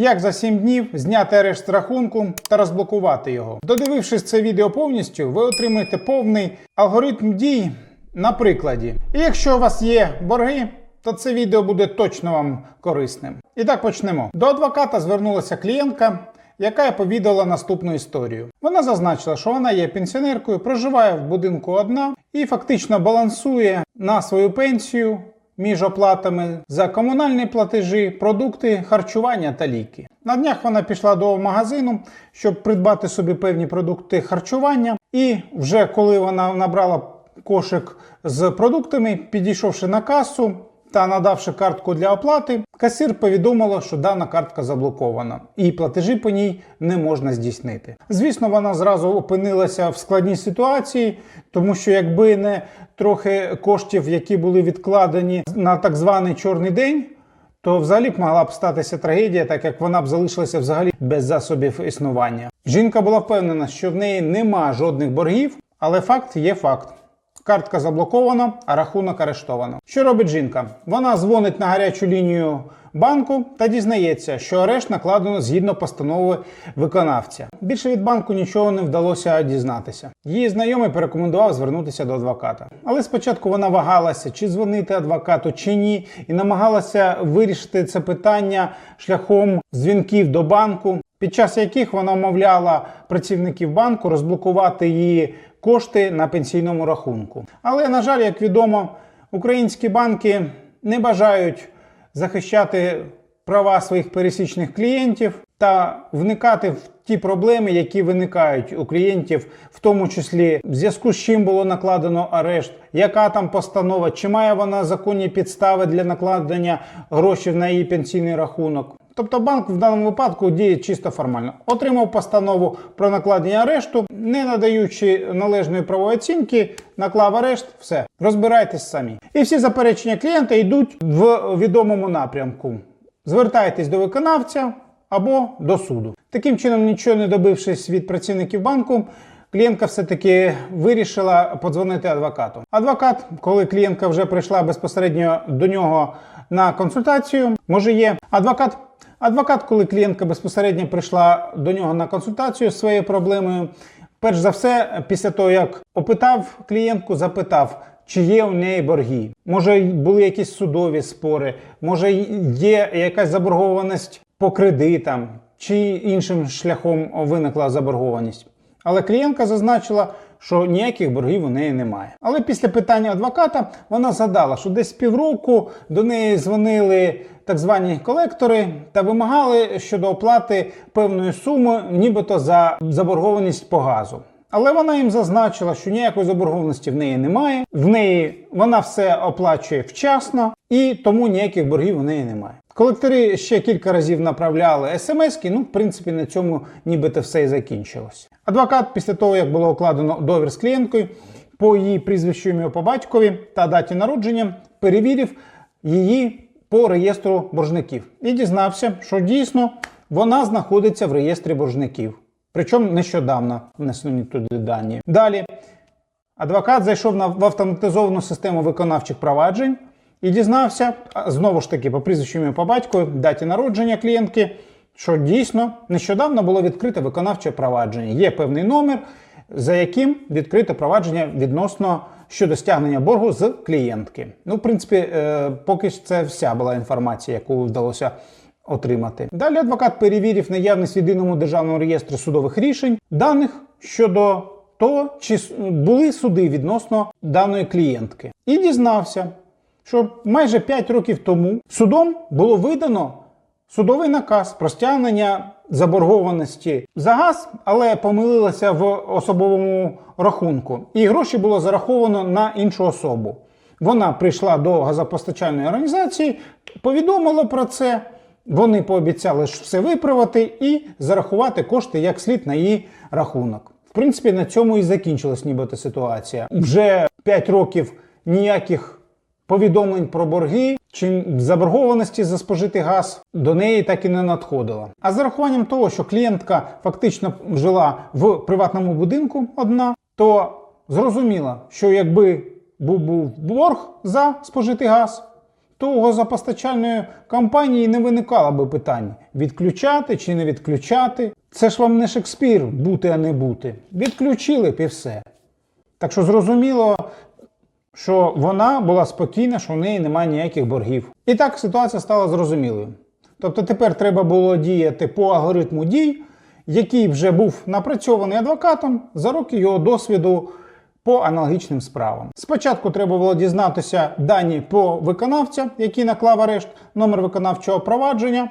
Як за 7 днів зняти арешт рахунку та розблокувати його. Додивившись це відео повністю, ви отримаєте повний алгоритм дій на прикладі. І якщо у вас є борги, то це відео буде точно вам корисним. І так почнемо. До адвоката звернулася клієнтка, яка повідала наступну історію. Вона зазначила, що вона є пенсіонеркою, проживає в будинку одна і фактично балансує на свою пенсію між оплатами за комунальні платежі, продукти, харчування та ліки. На днях вона пішла до магазину, щоб придбати собі певні продукти харчування. І вже коли вона набрала кошик з продуктами, підійшовши на касу та надавши картку для оплати, касир повідомила, що дана картка заблокована, і платежі по ній не можна здійснити. Звісно, вона зразу опинилася в складній ситуації, тому що якби не трохи коштів, які були відкладені на так званий чорний день. То взагалі б могла б статися трагедія, так як вона б залишилася взагалі без засобів існування. Жінка була впевнена, що в неї нема жодних боргів, але факт є факт. Картка заблокована, а рахунок арештовано. Що робить жінка? Вона дзвонить на гарячу лінію банку та дізнається, що арешт накладено згідно постанови виконавця. Більше від банку нічого не вдалося дізнатися. Її знайомий порекомендував звернутися до адвоката. Але спочатку вона вагалася, чи дзвонити адвокату, чи ні, і намагалася вирішити це питання шляхом дзвінків до банку, під час яких вона вмовляла працівників банку розблокувати її кошти на пенсійному рахунку. Але, на жаль, як відомо, українські банки не бажають захищати права своїх пересічних клієнтів та вникати в ті проблеми, які виникають у клієнтів, в тому числі в зв'язку з чим було накладено арешт, яка там постанова, чи має вона законні підстави для накладення грошей на її пенсійний рахунок. Тобто банк в даному випадку діє чисто формально. Отримав постанову про накладення арешту, не надаючи належної правової оцінки, наклав арешт, все, розбирайтесь самі. І всі заперечення клієнта йдуть в відомому напрямку. Звертайтесь до виконавця або до суду. Таким чином, нічого не добившись від працівників банку, клієнтка все-таки вирішила подзвонити адвокату. Адвокат, коли клієнтка вже прийшла безпосередньо до нього на консультацію, може є адвокат. Адвокат, коли клієнтка безпосередньо прийшла до нього на консультацію з своєю проблемою, перш за все, після того як опитав клієнтку, запитав, чи є у неї борги. Може, були якісь судові спори, може є якась заборгованість по кредитам, чи іншим шляхом виникла заборгованість. Але клієнтка зазначила, що ніяких боргів у неї немає. Але після питання адвоката вона згадала, що десь півроку до неї дзвонили так звані колектори та вимагали щодо оплати певної суми, нібито за заборгованість по газу. Але вона їм зазначила, що ніякої заборгованості в неї немає. В неї вона все оплачує вчасно і тому ніяких боргів у неї немає. Колектори ще кілька разів направляли смски, ну, в принципі, на цьому нібито все і закінчилось. Адвокат, після того, як було укладено довір з клієнткою, по її прізвищу ім'я по батькові та даті народження, перевірив її по реєстру боржників і дізнався, що дійсно вона знаходиться в реєстрі боржників. Причому нещодавно внесені туди дані. Далі адвокат зайшов на, в автоматизовану систему виконавчих проваджень і дізнався, знову ж таки, по прізвищу ім'я по батьку, даті народження клієнтки, що дійсно нещодавно було відкрите виконавче провадження. Є певний номер, за яким відкрите провадження відносно щодо стягнення боргу з клієнтки. Ну, в принципі, е, поки що це вся була інформація, яку вдалося отримати. Далі адвокат перевірив наявність в єдиному державному реєстрі судових рішень даних щодо того, чи були суди відносно даної клієнтки, і дізнався, що майже 5 років тому судом було видано судовий наказ про стягнення заборгованості за газ, але помилилася в особовому рахунку, і гроші було зараховано на іншу особу. Вона прийшла до газопостачальної організації, повідомила про це. Вони пообіцяли ж все виправити і зарахувати кошти як слід на її рахунок. В принципі, на цьому і закінчилась нібито ситуація. Вже 5 років ніяких повідомлень про борги чи заборгованості за спожитий газ до неї так і не надходило. А з зарахуванням того, що клієнтка фактично жила в приватному будинку одна, то зрозуміло, що якби був був борг за спожитий газ, то у газопостачальної компанії не виникало би питань відключати чи не відключати. Це ж вам не Шекспір бути, а не бути. Відключили б і все. Так що зрозуміло, що вона була спокійна, що в неї немає ніяких боргів. І так ситуація стала зрозумілою. Тобто тепер треба було діяти по алгоритму дій, який вже був напрацьований адвокатом за роки його досвіду по аналогічним справам. Спочатку треба було дізнатися дані по виконавця, який наклав арешт, номер виконавчого провадження,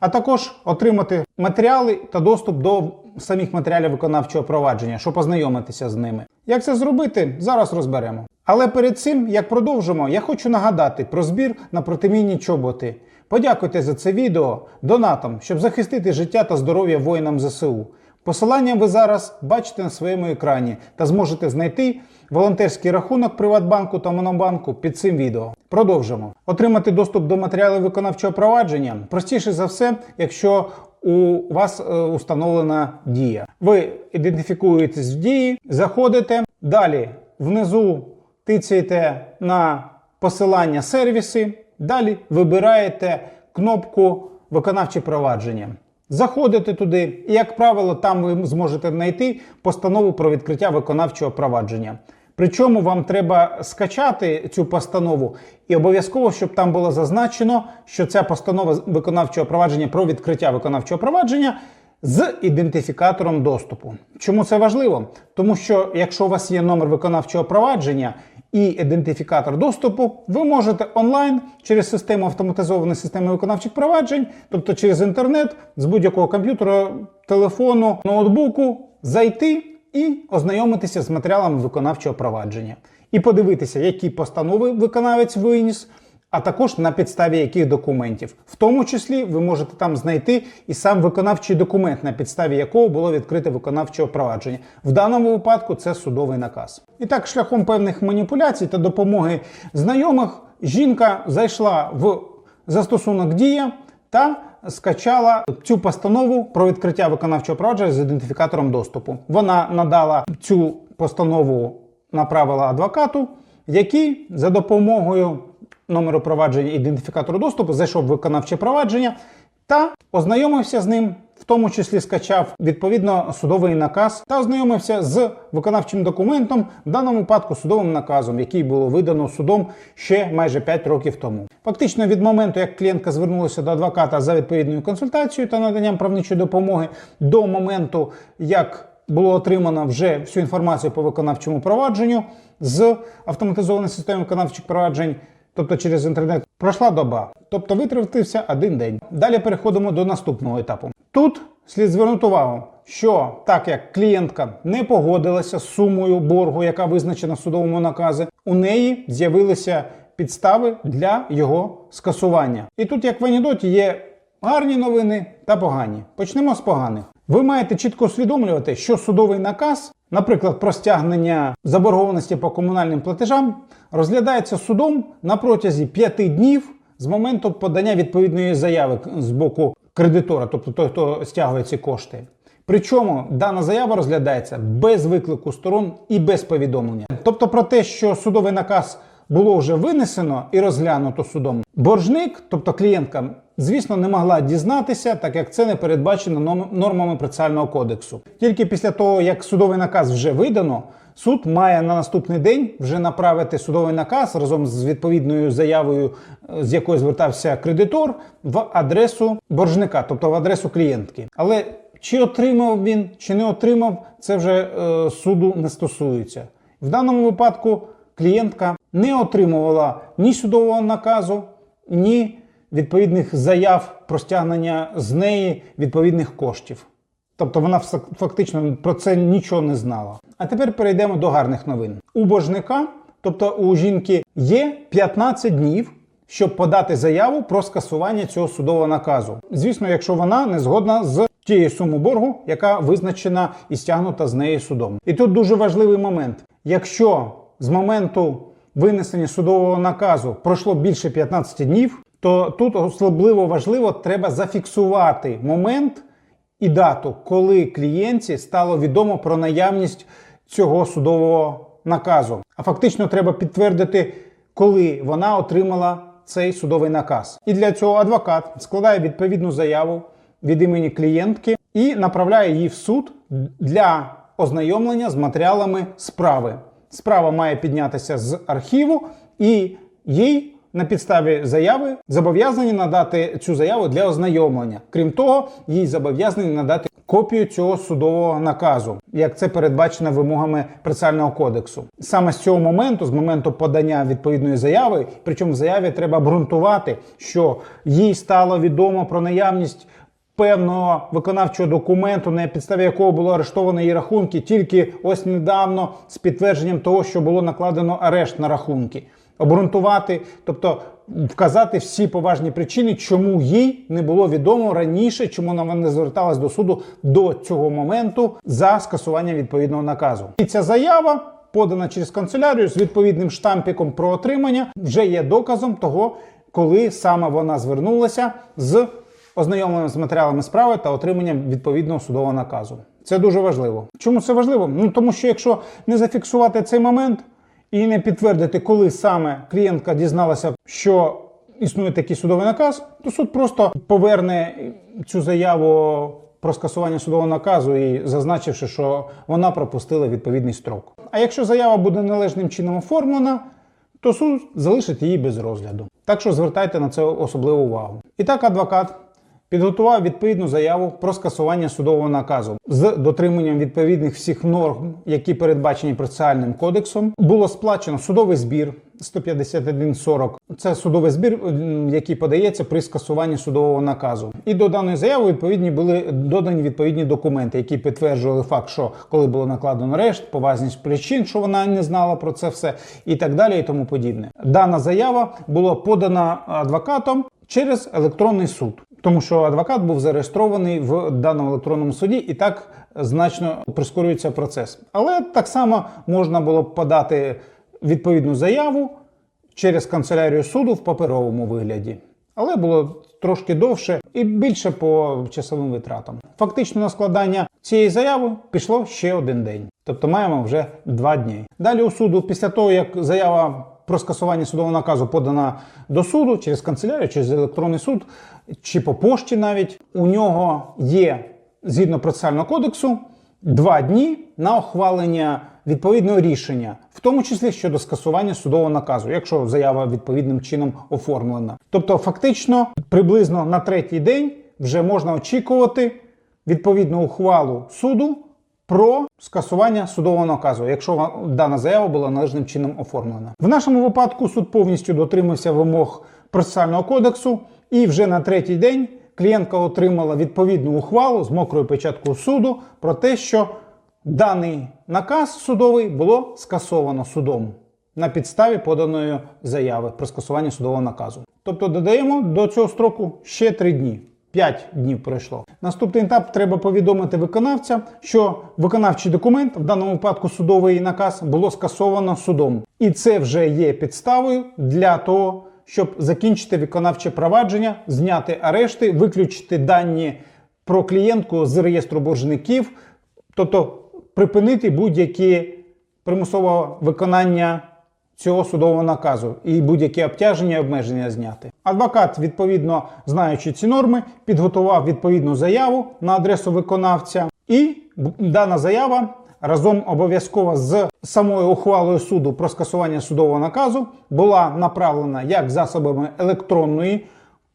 а також отримати матеріали та доступ до самих матеріалів виконавчого провадження, щоб познайомитися з ними. Як це зробити, зараз розберемо. Але перед цим, як продовжимо, я хочу нагадати про збір на протимінні чоботи. Подякуйте за це відео донатом, щоб захистити життя та здоров'я воїнам ЗСУ. Посилання ви зараз бачите на своєму екрані та зможете знайти волонтерський рахунок Приватбанку та Монобанку під цим відео. Продовжимо. Отримати доступ до матеріалів виконавчого провадження простіше за все, якщо у вас е, установлена дія. Ви ідентифікуєтесь в дії, заходите, далі внизу тицяєте на посилання сервіси, далі вибираєте кнопку виконавче провадження. Заходите туди, і, як правило, там ви зможете знайти постанову про відкриття виконавчого провадження. Причому вам треба скачати цю постанову, і обов'язково, щоб там було зазначено, що ця постанова виконавчого провадження про відкриття виконавчого провадження з ідентифікатором доступу. Чому це важливо? Тому що якщо у вас є номер виконавчого провадження і ідентифікатор доступу, ви можете онлайн через систему автоматизованої системи виконавчих проваджень, тобто через інтернет, з будь-якого комп'ютера, телефону, ноутбуку, зайти і ознайомитися з матеріалами виконавчого провадження. І подивитися, які постанови виконавець виніс, а також на підставі яких документів. В тому числі ви можете там знайти і сам виконавчий документ, на підставі якого було відкрите виконавче провадження. В даному випадку це судовий наказ. І так, шляхом певних маніпуляцій та допомоги знайомих, жінка зайшла в застосунок Дія та скачала цю постанову про відкриття виконавчого провадження з ідентифікатором доступу. Вона надала цю постанову направила адвокату, який за допомогою номеру провадження ідентифікатору доступу зайшов в виконавче провадження та ознайомився з ним, в тому числі скачав відповідно судовий наказ та ознайомився з виконавчим документом, в даному випадку судовим наказом, який було видано судом ще майже 5 років тому. Фактично, від моменту, як клієнтка звернулася до адвоката за відповідною консультацією та наданням правничої допомоги, до моменту, як було отримано вже всю інформацію по виконавчому провадженню з автоматизованої системи виконавчих проваджень, тобто через інтернет, пройшла доба. Тобто витратився один день. Далі переходимо до наступного етапу. Тут слід звернути увагу, що так як клієнтка не погодилася з сумою боргу, яка визначена в судовому наказі, у неї з'явилися підстави для його скасування. І тут, як в анекдоті, є гарні новини та погані. Почнемо з поганих. Ви маєте чітко усвідомлювати, що судовий наказ, наприклад, про стягнення заборгованості по комунальним платежам, розглядається судом на протязі 5 днів з моменту подання відповідної заяви з боку кредитора, тобто той, хто стягує ці кошти. Причому дана заява розглядається без виклику сторон і без повідомлення. Тобто про те, що судовий наказ було вже винесено і розглянуто судом, боржник, тобто клієнтка, звісно, не могла дізнатися, так як це не передбачено нормами процесуального кодексу. Тільки після того, як судовий наказ вже видано, суд має на наступний день вже направити судовий наказ разом з відповідною заявою, е, з якою звертався кредитор, в адресу боржника, тобто в адресу клієнтки. Але чи отримав він, чи не отримав, це вже е, суду не стосується. В даному випадку клієнтка не отримувала ні судового наказу, ні відповідних заяв про стягнення з неї відповідних коштів. Тобто вона фактично про це нічого не знала. А тепер перейдемо до гарних новин. У боржника, тобто у жінки, є 15 днів, щоб подати заяву про скасування цього судового наказу. Звісно, якщо вона не згодна з тією сумою боргу, яка визначена і стягнута з неї судом. І тут дуже важливий момент: якщо з моменту винесення судового наказу пройшло більше 15 днів, то тут особливо важливо треба зафіксувати момент і дату, коли клієнтці стало відомо про наявність цього судового наказу. А фактично треба підтвердити, коли вона отримала цей судовий наказ. І для цього адвокат складає відповідну заяву від імені клієнтки і направляє її в суд для ознайомлення з матеріалами справи. Справа має піднятися з архіву, і їй на підставі заяви зобов'язані надати цю заяву для ознайомлення. Крім того, їй зобов'язані надати копію цього судового наказу, як це передбачено вимогами процесуального кодексу. Саме з цього моменту, з моменту подання відповідної заяви, причому в заяві треба обґрунтувати, що їй стало відомо про наявність певного виконавчого документу, на підставі якого було арештовано її рахунки, тільки ось недавно з підтвердженням того, що було накладено арешт на рахунки. Обґрунтувати, тобто вказати всі поважні причини, чому їй не було відомо раніше, чому вона не зверталась до суду до цього моменту за скасування відповідного наказу. І ця заява, подана через канцелярію з відповідним штампіком про отримання, вже є доказом того, коли саме вона звернулася з ознайомленням з матеріалами справи та отриманням відповідного судового наказу. Це дуже важливо. Чому це важливо? Ну тому що якщо не зафіксувати цей момент і не підтвердити, коли саме клієнтка дізналася, що існує такий судовий наказ, то суд просто поверне цю заяву про скасування судового наказу і зазначивши, що вона пропустила відповідний строк. А якщо заява буде належним чином оформлена, то суд залишить її без розгляду. Так що звертайте на це особливу увагу. І так, адвокат підготував відповідну заяву про скасування судового наказу з дотриманням відповідних всіх норм, які передбачені процесуальним кодексом. Було сплачено судовий збір 151,40. Це судовий збір, який подається при скасуванні судового наказу. І до даної заяви відповідні були додані відповідні документи, які підтверджували факт, що коли було накладено арешт, поважність причин, що вона не знала про це все, і так далі, і тому подібне. Дана заява була подана адвокатом через електронний суд. Тому що адвокат був зареєстрований в даному електронному суді і так значно прискорюється процес. Але так само можна було б подати відповідну заяву через канцелярію суду в паперовому вигляді. Але було трошки довше і більше по часовим витратам. Фактично на складання цієї заяви пішло ще один день. Тобто маємо вже два дні. Далі у суду, після того як заява про скасування судового наказу подана до суду через канцелярію, через електронний суд, чи по пошті навіть, у нього є згідно процесуального кодексу два дні на ухвалення відповідного рішення, в тому числі щодо скасування судового наказу, якщо заява відповідним чином оформлена. Тобто, фактично, приблизно на третій день вже можна очікувати відповідну ухвалу суду про скасування судового наказу, якщо дана заява була належним чином оформлена. В нашому випадку суд повністю дотримався вимог процесуального кодексу, і вже на третій день клієнтка отримала відповідну ухвалу з мокрою печаткою суду про те, що даний наказ судовий було скасовано судом на підставі поданої заяви про скасування судового наказу. Тобто додаємо до цього строку ще три дні. 5 днів пройшло. Наступний етап треба повідомити виконавця, що виконавчий документ, в даному випадку судовий наказ, було скасовано судом. І це вже є підставою для того, щоб закінчити виконавче провадження, зняти арешти, виключити дані про клієнтку з реєстру боржників, тобто припинити будь-які примусове виконання цього судового наказу і будь-які обтяження і обмеження зняти. Адвокат, відповідно знаючи ці норми, підготував відповідну заяву на адресу виконавця, і дана заява разом обов'язково з самою ухвалою суду про скасування судового наказу була направлена як засобами електронної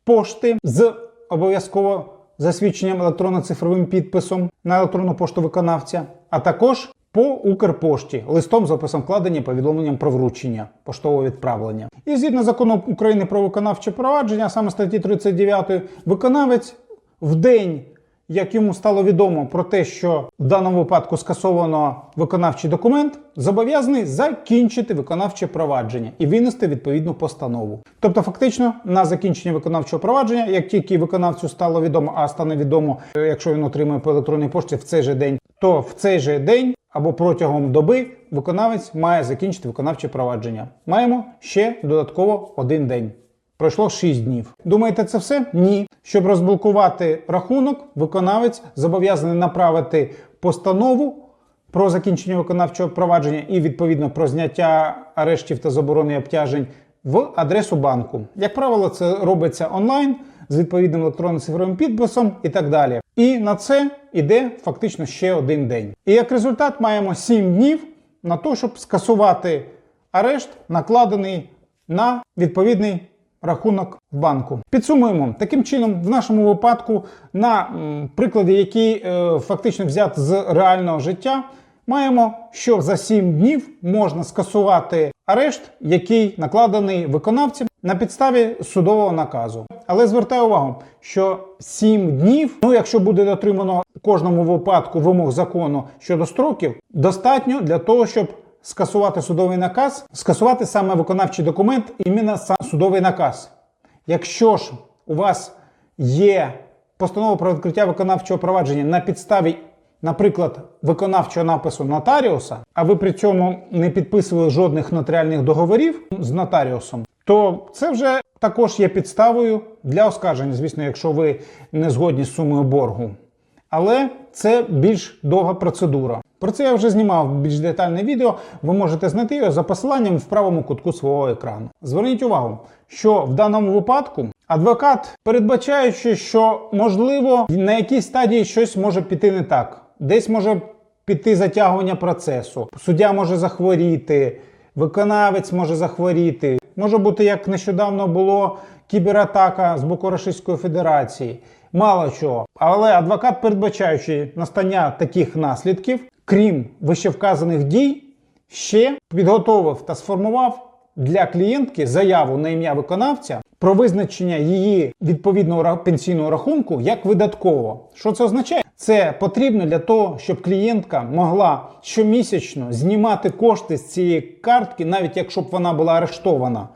пошти з обов'язково засвідченням електронно-цифровим підписом на електронну пошту виконавця, а також по Укрпошті листом з описом вкладення повідомленням про вручення поштового відправлення. І згідно закону України про виконавче провадження, саме статті 39, виконавець в день, як йому стало відомо про те, що в даному випадку скасовано виконавчий документ, зобов'язаний закінчити виконавче провадження і винести відповідну постанову. Тобто, фактично, на закінчення виконавчого провадження, як тільки виконавцю стало відомо, а стане відомо, е, якщо він отримує по електронній пошті в цей же день, то в цей же день або протягом доби виконавець має закінчити виконавче провадження. Маємо ще додатково один день. Пройшло 6 днів. Думаєте, це все? Ні. Щоб розблокувати рахунок, виконавець зобов'язаний направити постанову про закінчення виконавчого провадження і відповідно про зняття арештів та заборони обтяжень в адресу банку. Як правило, це робиться онлайн з відповідним електронним цифровим підписом і так далі. І на це йде фактично ще один день. І як результат маємо 7 днів на те, щоб скасувати арешт, накладений на відповідний рахунок в банку. Підсумуємо таким чином, в нашому випадку, на прикладі, який е, фактично взят з реального життя, маємо, що за 7 днів можна скасувати арешт, який накладений виконавцем на підставі судового наказу. Але звертаю увагу, що 7 днів, ну якщо буде дотримано кожному випадку вимог закону щодо строків, достатньо для того, щоб скасувати судовий наказ, скасувати саме виконавчий документ, іменно сам судовий наказ. Якщо ж у вас є постанова про відкриття виконавчого провадження на підставі, наприклад, виконавчого напису нотаріуса, а ви при цьому не підписували жодних нотаріальних договорів з нотаріусом, то це вже також є підставою для оскарження, звісно, якщо ви не згодні з сумою боргу. Але це більш довга процедура. Про це я вже знімав більш детальне відео. Ви можете знайти його за посиланням в правому кутку свого екрану. Зверніть увагу, що в даному випадку адвокат, передбачаючи, що можливо на якійсь стадії щось може піти не так, десь може піти затягування процесу, суддя може захворіти, виконавець може захворіти. Може бути, як нещодавно було кібератака з боку Російської Федерації. Мало чого. Але адвокат, передбачаючи настання таких наслідків, крім вищевказаних дій, ще підготовив та сформував для клієнтки заяву на ім'я виконавця про визначення її відповідного пенсійного рахунку як видатково. Що це означає? Це потрібно для того, щоб клієнтка могла щомісячно знімати кошти з цієї картки, навіть якщо б вона була арештована.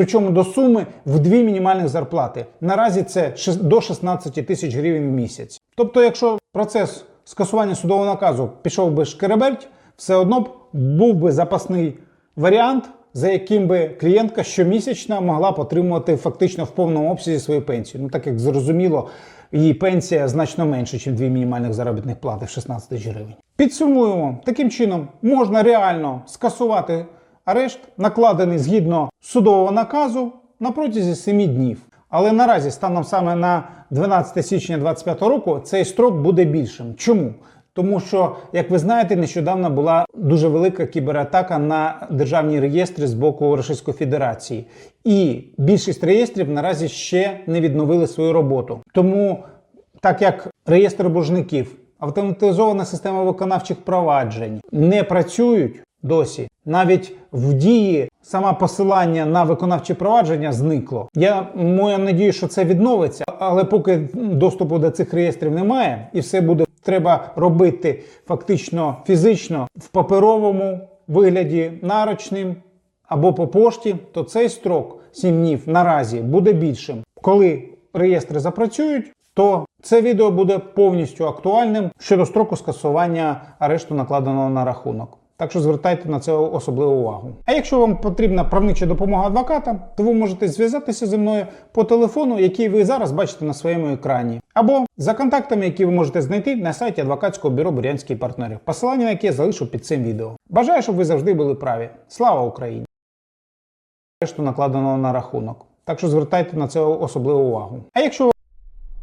Причому до суми в дві мінімальних зарплати. Наразі це до 16 тисяч гривень в місяць. Тобто, якщо процес скасування судового наказу пішов би шкереберть, все одно б був би запасний варіант, за яким би клієнтка щомісячно могла б отримувати фактично в повному обсязі свою пенсію. Ну так як зрозуміло, її пенсія значно менше, ніж дві мінімальних заробітних плати в 16 тисяч гривень. Підсумуємо, таким чином можна реально скасувати арешт, накладений згідно судового наказу на протязі 7 днів. Але наразі, станом саме на 12 січня 2025 року, цей строк буде більшим. Чому? Тому що, як ви знаєте, нещодавно була дуже велика кібератака на державні реєстри з боку Російської Федерації, і більшість реєстрів наразі ще не відновили свою роботу. Тому, так як реєстр боржників, автоматизована система виконавчих проваджень не працюють досі, навіть в дії саме посилання на виконавче провадження зникло. Я маю надію, що це відновиться, але поки доступу до цих реєстрів немає, і все буде треба робити фактично фізично в паперовому вигляді нарочним або по пошті, то цей строк 7 днів наразі буде більшим. Коли реєстри запрацюють, то це відео буде повністю актуальним щодо строку скасування арешту накладеного на рахунок. Так що звертайте на це особливу увагу. А якщо вам потрібна правнича допомога адвоката, то ви можете зв'язатися зі мною по телефону, який ви зараз бачите на своєму екрані, або за контактами, які ви можете знайти на сайті адвокатського бюро Бурянські партнери, посилання на яке я залишу під цим відео. Бажаю, щоб ви завжди були праві. Слава Україні! Решту накладеного на рахунок. Так що звертайте на це особливу увагу. А якщо